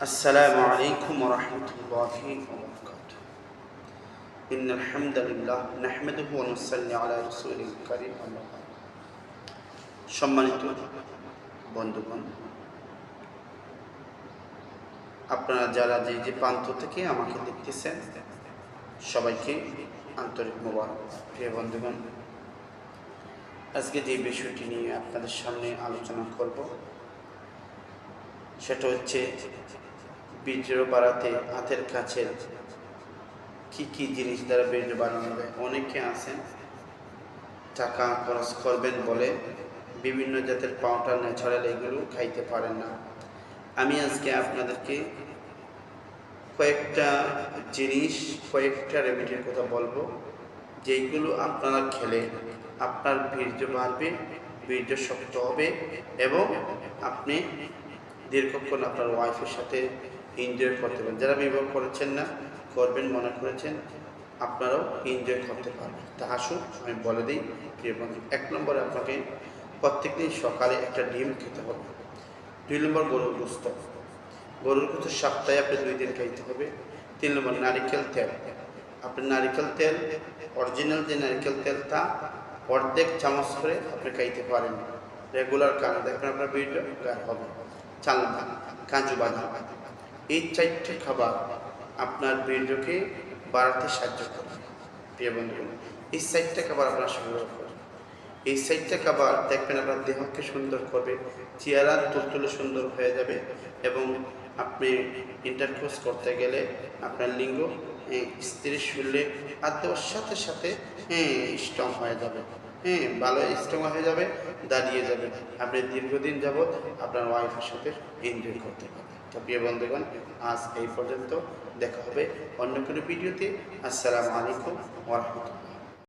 السلام عليكم ورحمة الله وبركاته إن الحمد لله نحمده ونصلي على رسوله الكريم أما بعد সম্মানিত বন্ধুগণ আপনারা যারা যে যে প্রান্ত থেকে আমাকে দেখতেছেন সবাইকে আন্তরিক মোবারক প্রিয় বন্ধুগণ আজকে যে বিষয়টি নিয়ে আপনাদের সামনে আলোচনা করব সেটা হচ্ছে বীর্য বাড়াতে হাতের কাছে কি কি জিনিস দ্বারা বীর্য বাড়ানো যায়? অনেকে আছেন, টাকা খরচ করবেন বলে বিভিন্ন জাতের পাউডার, ন্যাচারাল এগুলো খাইতে পারেন না। আমি আজকে আপনাদেরকে কয়েকটা জিনিস, কয়েকটা রেমিডির কথা বলব, যেইগুলো আপনারা খেলে আপনার বীর্য বাড়বে বীর্য শক্ত হবে এবং আপনি দীর্ঘক্ষণ আপনার ওয়াইফের সাথে এনজয় করতে পারেন। যারা বিবাহ করেছেন না, করবেন, মনে করেছেন, আপনারাও এনজয় করতে পারবেন। তা আসুন, আমি বলে দিই, প্রিয় বন্ধু, এক নম্বরে আপনাকে প্রত্যেকদিন সকালে একটা ডিম খেতে হবে। দুই নম্বর গরুর গুস্ত। গরুর গুস্ত সপ্তাহে আপনি দুই দিন খাইতে হবে। তিন নম্বর নারিকেল তেল। আপনি নারিকেল তেল অরিজিনাল যে নারিকেল তেল তা অর্ধেক চামচ করে আপনি খাইতে পারেন। রেগুলার কারণ দেখবেন আপনার ভিডিও হবে। চাল কাজু বাদাম। এই চারটে খাবার আপনার বীর্যকে বাড়াতে সাহায্য করবে প্রিয় বন্ধুগণ। এই চারটে খাবার আপনার সংগ্রহ করবেন এই চারটে খাবার দেখবেন আপনার দেহকে সুন্দর করবে চেহারা তুলতুলে সুন্দর হয়ে যাবে এবং আপনি ইন্টারকোর্স করতে গেলে আপনার লিঙ্গ হ্যাঁ, স্ত্রীর শরীরে দেওয়ার সাথে সাথে হ্যাঁ স্ট্রং হয়ে যাবে। হ্যাঁ ভালো স্ট্রং হয়ে যাবে, দাঁড়িয়ে যাবে। আপনি দীর্ঘদিন যাবৎ আপনার ওয়াইফের সাথে এনজয় করতে পারবেন। তো প্রিয় বন্ধুগণ, আজ এই পর্যন্ত দেখা হবে অন্য কোনো ভিডিওতে আসসালামু আলাইকুম ওরহমতুল্লাহ